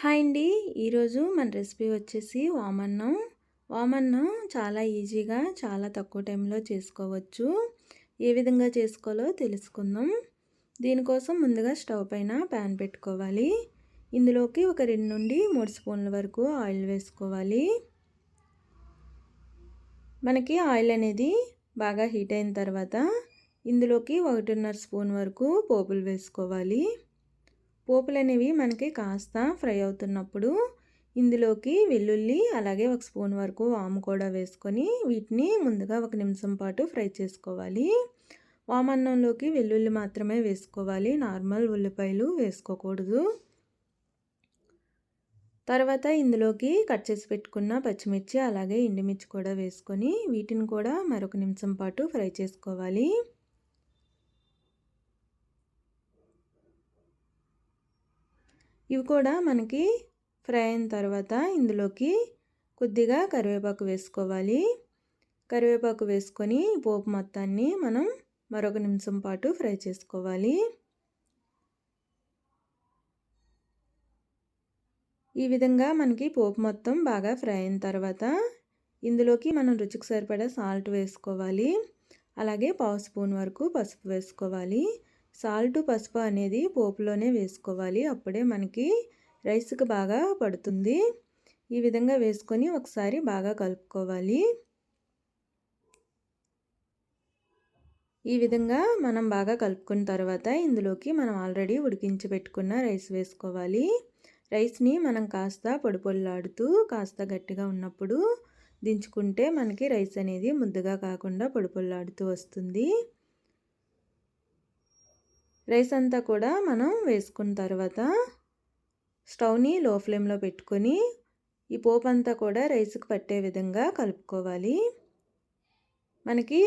Hi అండి. ఈరోజు మన రెసిపీ వచ్చేసి వామన్నం. వామన్నం చాలా ఈజీగా చాలా తక్కువ టైంలో చేసుకోవచ్చు. ఏ విధంగా చేసుకోవాలో తెలుసుకుందాం. దీనికోసం ముందుగా స్టవ్ పైన ప్యాన్ పెట్టుకోవాలి. ఇందులోకి ఒక రెండు నుండి మూడు స్పూన్ల వరకు ఆయిల్ వేసుకోవాలి. మనకి ఆయిల్ అనేది బాగా హీట్ అయిన తర్వాత ఇందులోకి ఒకటిన్నర స్పూన్ వరకు పోపులు వేసుకోవాలి. పోపులు అనేవి మనకి కాస్త ఫ్రై అవుతున్నప్పుడు ఇందులోకి వెల్లుల్లి అలాగే ఒక స్పూన్ వరకు వాము కూడా వేసుకొని వీటిని ముందుగా ఒక నిమిషం పాటు ఫ్రై చేసుకోవాలి. వామన్నంలోకి వెల్లుల్లి మాత్రమే వేసుకోవాలి. నార్మల్ ఉల్లిపాయలు వేసుకోకూడదు. తర్వాత ఇందులోకి కట్ చేసి పెట్టుకున్న పచ్చిమిర్చి అలాగే ఎండుమిర్చి కూడా వేసుకొని వీటిని కూడా మరొక నిమిషం పాటు ఫ్రై చేసుకోవాలి. ఇవి కూడా మనకి ఫ్రై అయిన తర్వాత ఇందులోకి కొద్దిగా కరివేపాకు వేసుకోవాలి. కరివేపాకు వేసుకొని పోపు మొత్తాన్ని మనం మరొక నిమిషం పాటు ఫ్రై చేసుకోవాలి. ఈ విధంగా మనకి పోపు మొత్తం బాగా ఫ్రై అయిన తర్వాత ఇందులోకి మనం రుచికి సరిపడా సాల్ట్ వేసుకోవాలి. అలాగే పావు స్పూన్ వరకు పసుపు వేసుకోవాలి. సాల్ట్ పసుపు అనేది పోపులోనే వేసుకోవాలి. అప్పుడే మనకి రైస్కి బాగా పడుతుంది. ఈ విధంగా వేసుకొని ఒకసారి బాగా కలుపుకోవాలి. ఈ విధంగా మనం బాగా కలుపుకున్న తర్వాత ఇందులోకి మనం ఆల్రెడీ ఉడికించి పెట్టుకున్న రైస్ వేసుకోవాలి. రైస్ని మనం కాస్త పొడిపొల్లాడుతూ కాస్త గట్టిగా ఉన్నప్పుడు దించుకుంటే మనకి రైస్ అనేది ముద్దగా కాకుండా పొడిపొల్లాడుతూ వస్తుంది. రైస్ అంతా కూడా మనం వేసుకున్న తర్వాత స్టవ్ని లో ఫ్లేమ్లో పెట్టుకొని ఈ పోపు అంతా కూడా రైస్కి పట్టే విధంగా కలుపుకోవాలి. మనకి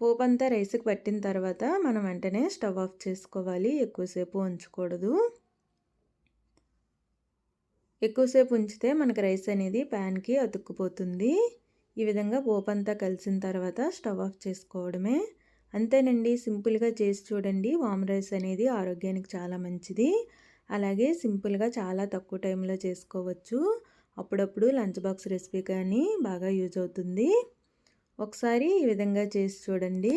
పోపు అంతా రైస్కి పట్టిన తర్వాత మనం వెంటనే స్టవ్ ఆఫ్ చేసుకోవాలి. ఎక్కువసేపు ఉంచకూడదు. ఎక్కువసేపు ఉంచితే మనకి రైస్ అనేది ప్యాన్కి అతుక్కుపోతుంది. ఈ విధంగా పోపు అంతా కలిసిన తర్వాత స్టవ్ ఆఫ్ చేసుకోవడమే. అంతేనండి. సింపుల్గా చేసి చూడండి. వామ్ రైస్ అనేది ఆరోగ్యానికి చాలా మంచిది. అలాగే సింపుల్గా చాలా తక్కువ టైంలో చేసుకోవచ్చు. అప్పుడప్పుడు లంచ్ బాక్స్ రెసిపీ కానీ బాగా యూజ్ అవుతుంది. ఒకసారి ఈ విధంగా చేసి చూడండి.